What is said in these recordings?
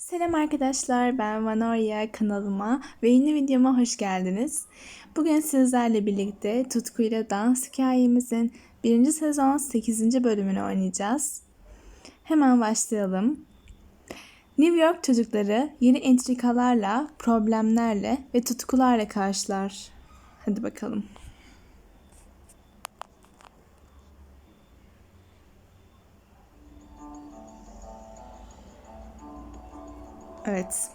Selam arkadaşlar, ben Vanoria kanalıma ve yeni videoma hoş geldiniz. Bugün sizlerle birlikte Tutkuyla Dans hikayemizin 1. sezon 8. bölümünü oynayacağız. Hemen başlayalım. New York çocukları yeni entrikalarla, problemlerle ve tutkularla karşılar. Hadi bakalım. Evet.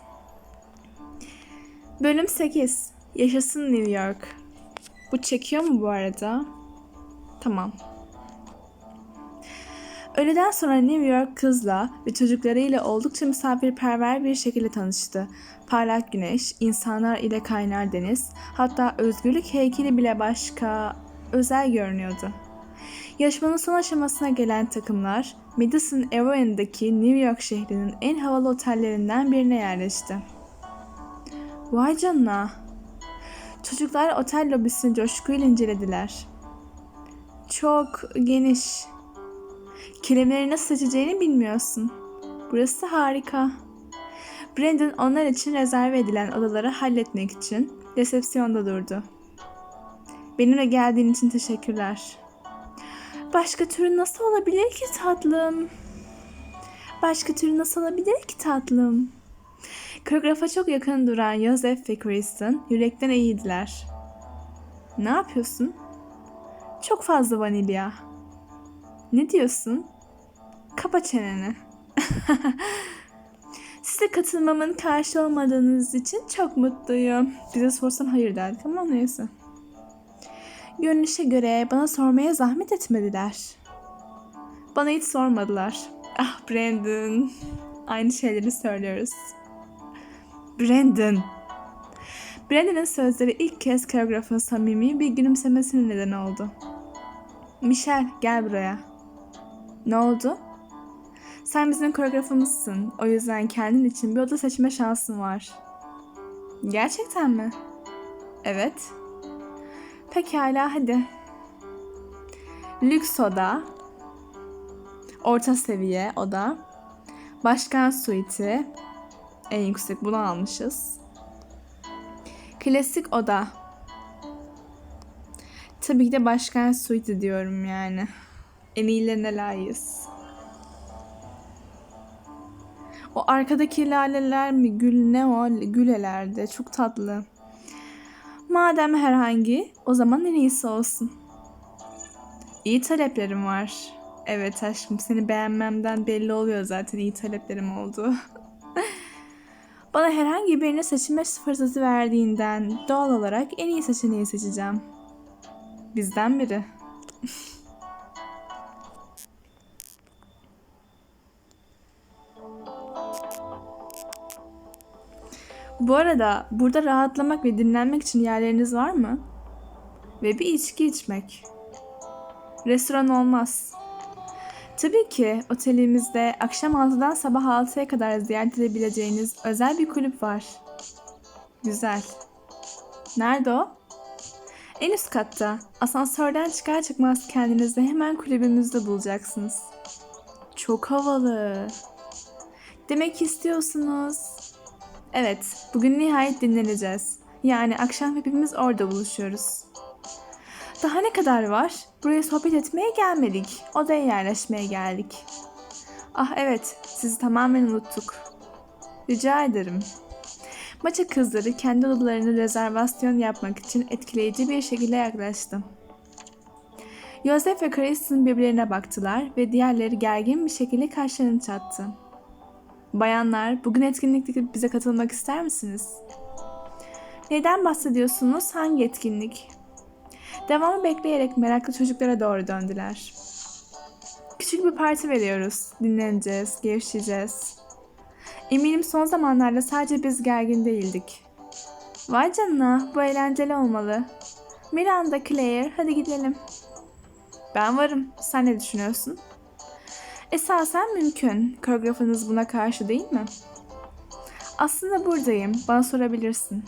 Bölüm 8. Yaşasın New York. Bu çekiyor mu bu arada? Tamam. Öğleden sonra New York kızla ve çocuklarıyla oldukça misafirperver bir şekilde tanıştı. Parlak güneş, insanlar ile kaynar deniz, hatta özgürlük heykeli bile başka özel görünüyordu. Yarışmanın son aşamasına gelen takımlar Madison Avenue New York şehrinin en havalı otellerinden birine yerleşti. Vay canına! Çocuklar otel lobisini coşkuyla incelediler. Çok geniş. Kelimeleri nasıl seçeceğini bilmiyorsun. Burası harika. Brandon onlar için rezerve edilen odaları halletmek için resepsiyonda durdu. Benimle geldiğin için teşekkürler. Başka türlü nasıl olabilir ki tatlım? Başka türlü nasıl olabilir ki tatlım? Koreografa çok yakın duran Joseph ve Kristen yürekten iyiydiler. Ne yapıyorsun? Çok fazla vanilya. Ne diyorsun? Kapa çeneni. Size katılmamın karşı olmadığınız için çok mutluyum. Bize sorsan hayır derdik ama neyse. Görünüşe göre bana sormaya zahmet etmediler. Bana hiç sormadılar. Ah Brandon. Aynı şeyleri söylüyoruz. Brandon. Brandon'ın sözleri ilk kez koreografın samimi bir gülümsemesine neden oldu. Michelle gel buraya. Ne oldu? Sen bizim koreografımızsın. O yüzden kendin için bir oda seçme şansın var. Gerçekten mi? Evet. Pekala hadi. Lüks oda. Orta seviye oda. Başkan suiti. En yüksek bunu almışız. Klasik oda. Tabii ki de başkan suiti diyorum yani. En iyilerine layığız. O arkadaki laleler mi gül ne o gülelerdi çok tatlı. Madem herhangi, o zaman en iyisi olsun. İyi taleplerim var. Evet aşkım, seni beğenmemden belli oluyor zaten iyi taleplerim oldu. Bana herhangi birini seçme fırsatı verdiğinden doğal olarak en iyi seçeneği seçeceğim. Bizden biri. Bu arada burada rahatlamak ve dinlenmek için yerleriniz var mı? Ve bir içki içmek. Restoran olmaz. Tabii ki otelimizde akşam 6'dan sabah 6'ya kadar ziyaret edebileceğiniz özel bir kulüp var. Güzel. Nerede o? En üst katta. Asansörden çıkar çıkmaz kendinizi hemen kulübümüzde bulacaksınız. Çok havalı. Demek istiyorsunuz. Evet, bugün nihayet dinleneceğiz. Yani akşam hepimiz orada buluşuyoruz. Daha ne kadar var? Buraya sohbet etmeye gelmedik. Odaya yerleşmeye geldik. Ah evet, sizi tamamen unuttuk. Rica ederim. Maça kızları kendi odalarını rezervasyon yapmak için etkileyici bir şekilde yaklaştı. Joseph ve Kristen birbirlerine baktılar ve diğerleri gergin bir şekilde kaşlarını çattı. Bayanlar, bugün etkinlikte bize katılmak ister misiniz? Neden bahsediyorsunuz? Hangi etkinlik? Devamı bekleyerek meraklı çocuklara doğru döndüler. Küçük bir parti veriyoruz. Dinleneceğiz, gevşeyeceğiz. Eminim son zamanlarda sadece biz gergin değildik. Vay canına, bu eğlenceli olmalı. Miranda, Claire, hadi gidelim. Ben varım. Sen ne düşünüyorsun? Esasen mümkün. Koreografınız buna karşı değil mi? Aslında buradayım. Bana sorabilirsin.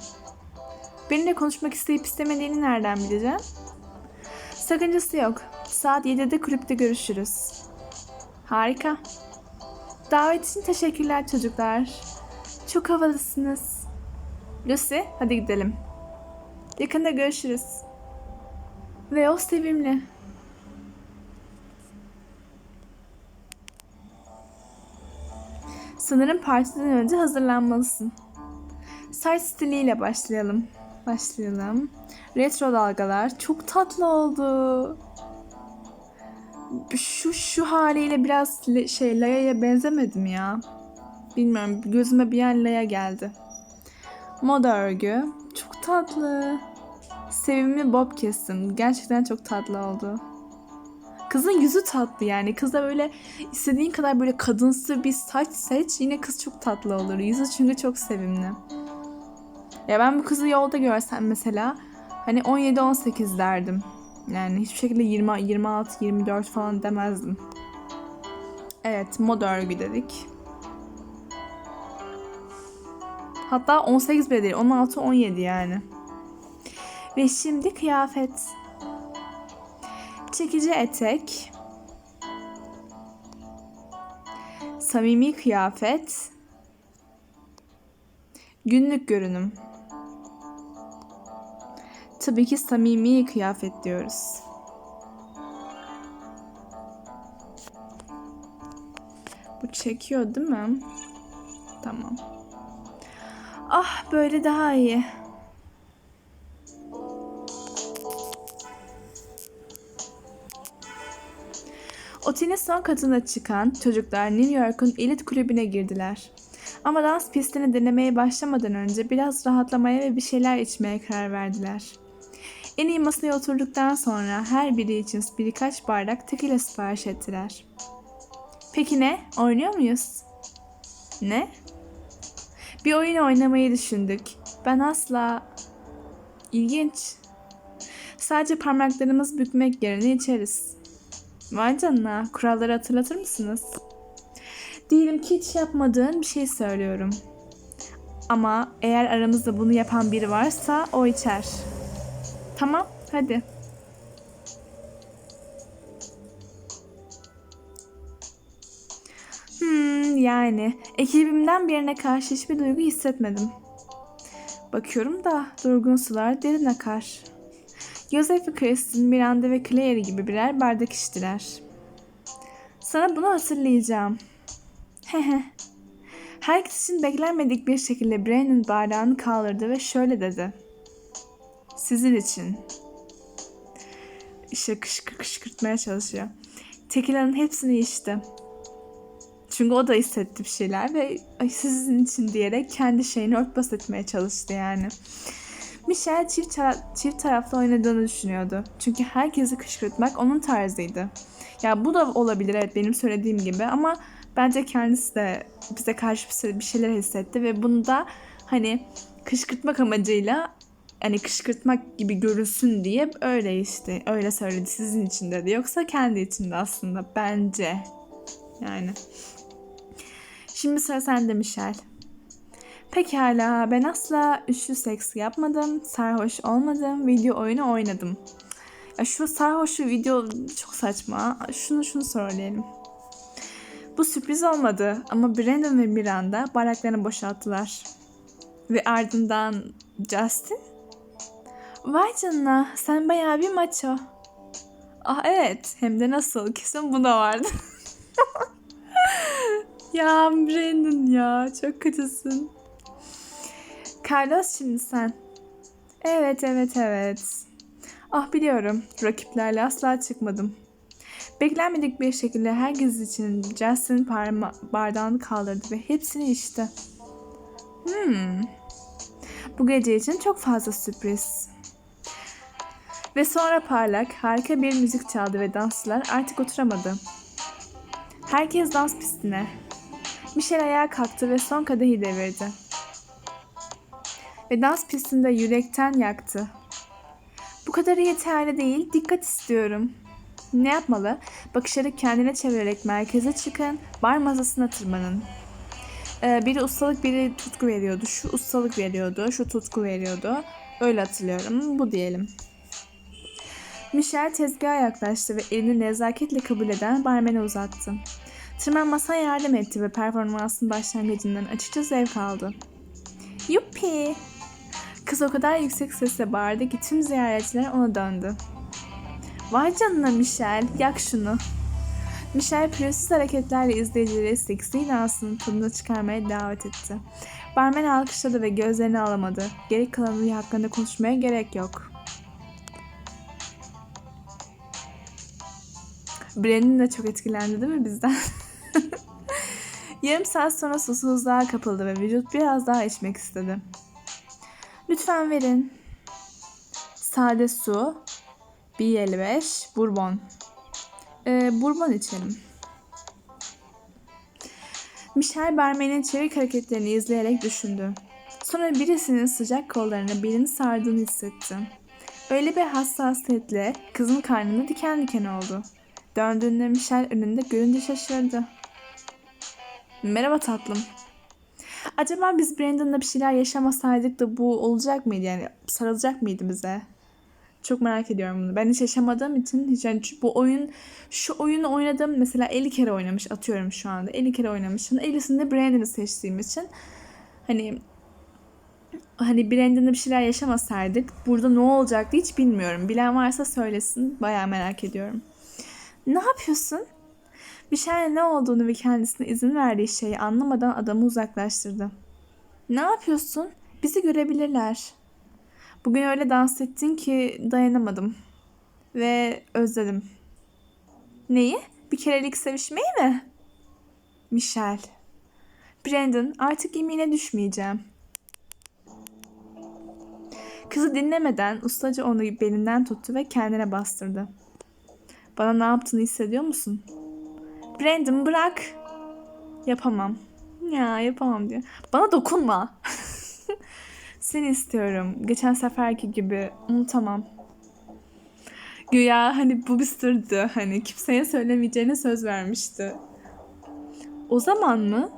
Benimle konuşmak isteyip istemediğini nereden bileceğim? Sakıncası yok. Saat 7'de kulüpte görüşürüz. Harika. Davet için teşekkürler çocuklar. Çok havalısınız. Lucy, hadi gidelim. Yakında görüşürüz. Ve o sevimli. Sanırım partiden önce hazırlanmalısın. Saç stiliyle başlayalım. Başlayalım. Retro dalgalar çok tatlı oldu. Şu şu haliyle biraz şey Laya'ya benzemedim ya. Bilmiyorum gözüme bir an Laya geldi. Moda örgü çok tatlı. Sevimli bob kesim gerçekten çok tatlı oldu. Kızın yüzü tatlı yani. Kız da böyle istediğin kadar böyle kadınsı bir saç seç yine kız çok tatlı olur. Yüzü çünkü çok sevimli. Ya ben bu kızı yolda görsem mesela hani 17-18 derdim. Yani hiçbir şekilde 20, 26, 24 falan demezdim. Evet, moda örgü dedik. Hatta 18 bile değil, 16, 17 yani. Ve şimdi kıyafet. Çekici etek. Samimi kıyafet. Günlük görünüm. Tabii ki samimi kıyafet diyoruz. Bu çekiyor değil mi? Tamam. Ah böyle daha iyi. Otelin son katına çıkan çocuklar New York'un elit kulübüne girdiler. Ama dans pistini denemeye başlamadan önce biraz rahatlamaya ve bir şeyler içmeye karar verdiler. En iyi masaya oturduktan sonra her biri için birkaç bardak tekila sipariş ettiler. Peki ne? Oynuyor muyuz? Ne? Bir oyun oynamayı düşündük. Ben asla... İlginç. Sadece parmaklarımız bükmek yerine içeriz. Vay canına, kuralları hatırlatır mısınız? Diyelim ki hiç yapmadığın bir şey söylüyorum. Ama eğer aramızda bunu yapan biri varsa o içer. Tamam, hadi. Hmm, yani ekibimden birine karşı hiçbir duygu hissetmedim. Bakıyorum da durgun sular derin akar. Joseph ve Kristen, Miranda ve Claire gibi birer bardak içtiler. Sana bunu hatırlayacağım. Hehe. Herkes için beklenmedik bir şekilde Brandon bardağını kaldırdı ve şöyle dedi. Sizin için. İşte kışkır kışkırtmaya çalışıyor. Tekilanın hepsini içti. Çünkü o da hissetti bir şeyler ve sizin için diyerek kendi şeyini örtbas etmeye çalıştı yani. Michelle çift, tara- çift taraflı oynadığını düşünüyordu. Çünkü herkesi kışkırtmak onun tarzıydı. Ya bu da olabilir evet benim söylediğim gibi ama bence kendisi de bize karşı bir şey- şeyler hissetti ve bunu da hani kışkırtmak amacıyla hani kışkırtmak gibi görünsün diye öyle işte öyle söyledi sizin için dedi. Yoksa kendi için de aslında bence yani. Şimdi sıra sende Michelle. Pekala ben asla üçlü seks yapmadım, sarhoş olmadım, video oyunu oynadım. Ya şu sarhoşlu video çok saçma. Şunu şunu söyleyelim. Bu sürpriz olmadı ama Brandon ve Miranda bardaklarını boşalttılar. Ve ardından Justin? Vay canına sen bayağı bir maço. Ah evet hem de nasıl kesin bu da vardı. ya Brandon ya çok kötüsün. Carlos şimdi sen. Evet evet evet. Ah biliyorum rakiplerle asla çıkmadım. Beklenmedik bir şekilde herkes için Justin parma bardağını kaldırdı ve hepsini içti. Hmm. Bu gece için çok fazla sürpriz. Ve sonra parlak, harika bir müzik çaldı ve dansçılar artık oturamadı. Herkes dans pistine. Michelle ayağa kalktı ve son kadehi devirdi. Ve dans pistinde yürekten yaktı. Bu kadarı yeterli değil, dikkat istiyorum. Ne yapmalı? Bakışları kendine çevirerek merkeze çıkın, bar masasına tırmanın. Ee, biri ustalık, biri tutku veriyordu. Şu ustalık veriyordu, şu tutku veriyordu. Öyle hatırlıyorum. Bu diyelim. Michelle tezgaha yaklaştı ve elini nezaketle kabul eden barmene uzattı. Tırmanmasına yardım etti ve performansın başlangıcından açıkça zevk aldı. Yuppi! Kız o kadar yüksek sesle bağırdı ki tüm ziyaretçiler ona döndü. Vay canına Michel, yak şunu. Michel pürüzsüz hareketlerle izleyicileri seksi dansının tadını çıkarmaya davet etti. Barmen alkışladı ve gözlerini alamadı. Geri kalanı hakkında konuşmaya gerek yok. Brandon de çok etkilendi değil mi bizden? Yarım saat sonra susuzluğa kapıldı ve vücut biraz daha içmek istedi. Lütfen verin. Sade su, 1.55, bourbon. Ee, bourbon içelim. Michel barmenin çevik hareketlerini izleyerek düşündü. Sonra birisinin sıcak kollarına birini sardığını hissetti. Öyle bir hassasiyetle kızın karnında diken diken oldu. Döndüğünde Michel önünde görünce şaşırdı. Merhaba tatlım. Acaba biz Brandon'la bir şeyler yaşamasaydık da bu olacak mıydı? Yani sarılacak mıydı bize? Çok merak ediyorum bunu. Ben hiç yaşamadığım için hiç yani bu oyun şu oyunu oynadım mesela 50 kere oynamış atıyorum şu anda. 50 kere oynamışım. 50'sinde Brandon'ı seçtiğim için hani hani Brandon'la bir şeyler yaşamasaydık burada ne olacaktı hiç bilmiyorum. Bilen varsa söylesin. Bayağı merak ediyorum. Ne yapıyorsun? Şeyle ne olduğunu ve kendisine izin verdiği şeyi anlamadan adamı uzaklaştırdı. Ne yapıyorsun? Bizi görebilirler. Bugün öyle dans ettin ki dayanamadım. Ve özledim. Neyi? Bir kerelik sevişmeyi mi? Michelle. Brandon artık yemeğine düşmeyeceğim. Kızı dinlemeden ustaca onu belinden tuttu ve kendine bastırdı. Bana ne yaptığını hissediyor musun? Brandon bırak. Yapamam. Ya yapamam diyor. Bana dokunma. Seni istiyorum. Geçen seferki gibi unutamam. Güya hani bu bir sırdı. Hani kimseye söylemeyeceğine söz vermişti. O zaman mı?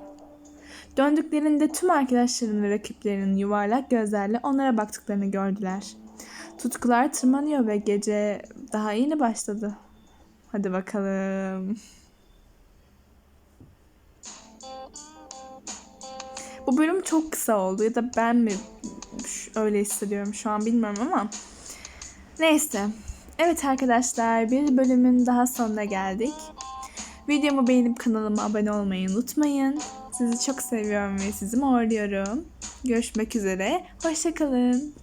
Döndüklerinde tüm arkadaşlarının ve rakiplerinin yuvarlak gözlerle onlara baktıklarını gördüler. Tutkular tırmanıyor ve gece daha yeni başladı. Hadi bakalım. Bu bölüm çok kısa oldu ya da ben mi öyle hissediyorum şu an bilmiyorum ama neyse. Evet arkadaşlar bir bölümün daha sonuna geldik. Videomu beğenip kanalıma abone olmayı unutmayın. Sizi çok seviyorum ve sizi morluyorum. Görüşmek üzere. Hoşçakalın.